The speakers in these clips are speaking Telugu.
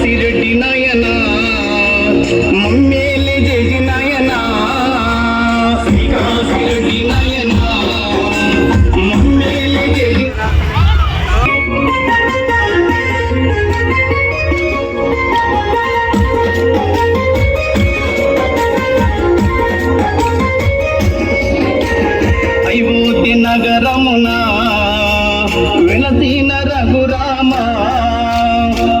సిరటి నయన మమ్మేలి జజి నయన సిరటి నయన మమ్మేలి జజి నగరమున వెళతిన రఘురామా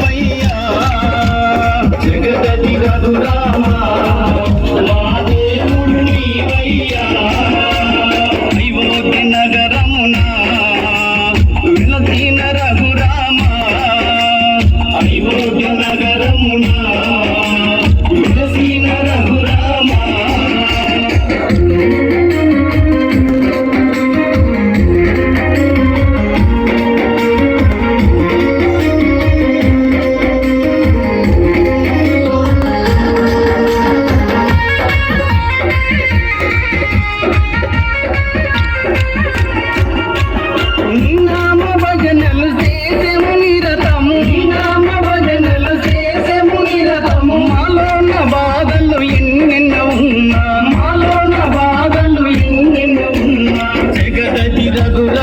Bahia.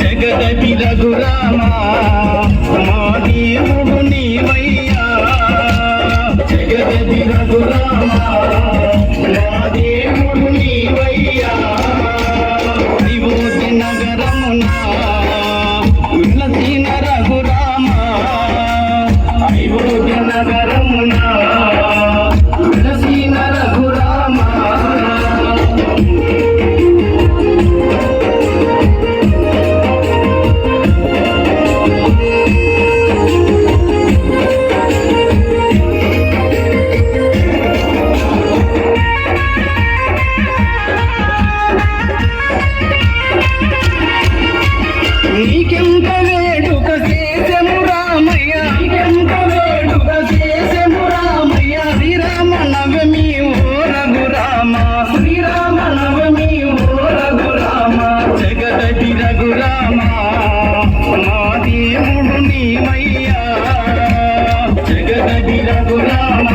జగదపి రఘురామా మా దేవుడు నీవయ్యా. జగదపి రఘురామా మా దేవుడు నీకెంత వేడుక చేసెము రామయ్య? నీకెంత వేడుక చేసెము రామయ్య? శ్రీరామ నవమి ఓ రఘురామ. శ్రీరామ నవమి ఓ రఘురామ. జగదటి రఘురామ. మా దేవుడు నీవయ్యా. జగదటి రఘురామ.